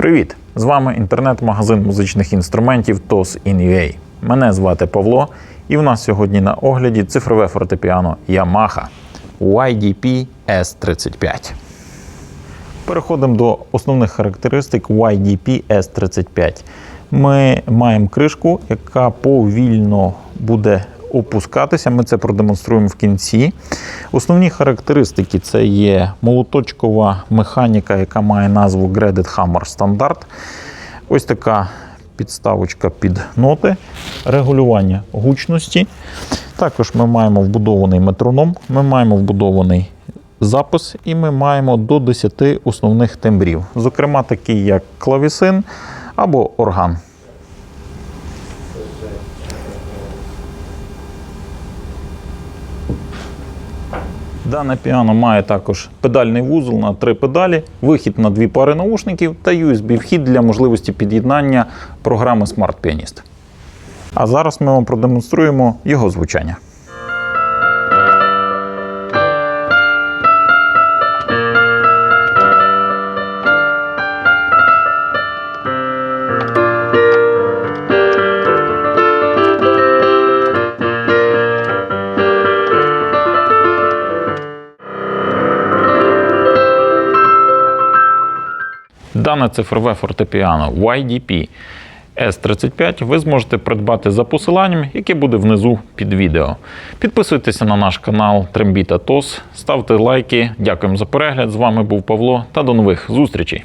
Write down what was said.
Привіт! З вами інтернет-магазин музичних інструментів TOS In.ua. Мене звати Павло, і в нас сьогодні на огляді цифрове фортепіано Yamaha YDP S35. Переходимо до основних характеристик YDP S35. Ми маємо кришку, яка повільно буде опускатися. Ми це продемонструємо в кінці. Основні характеристики це є молоточкова механіка, яка має назву Graded Hammer Standard. Ось така підставочка під ноти, регулювання гучності. Також ми маємо вбудований метроном, ми маємо вбудований запис, і ми маємо до 10 основних тембрів, зокрема, такі як клавісин або орган. Дане піано має також педальний вузол на три педалі, вихід на дві пари наушників та USB-вхід для можливості під'єднання програми Smart Pianist. А зараз ми вам продемонструємо його звучання. Дане цифрове фортепіано YDP S35 ви зможете придбати за посиланням, яке буде внизу під відео. Підписуйтеся на наш канал Трембіта ТОС, ставте лайки. Дякуємо за перегляд. З вами був Павло та до нових зустрічей.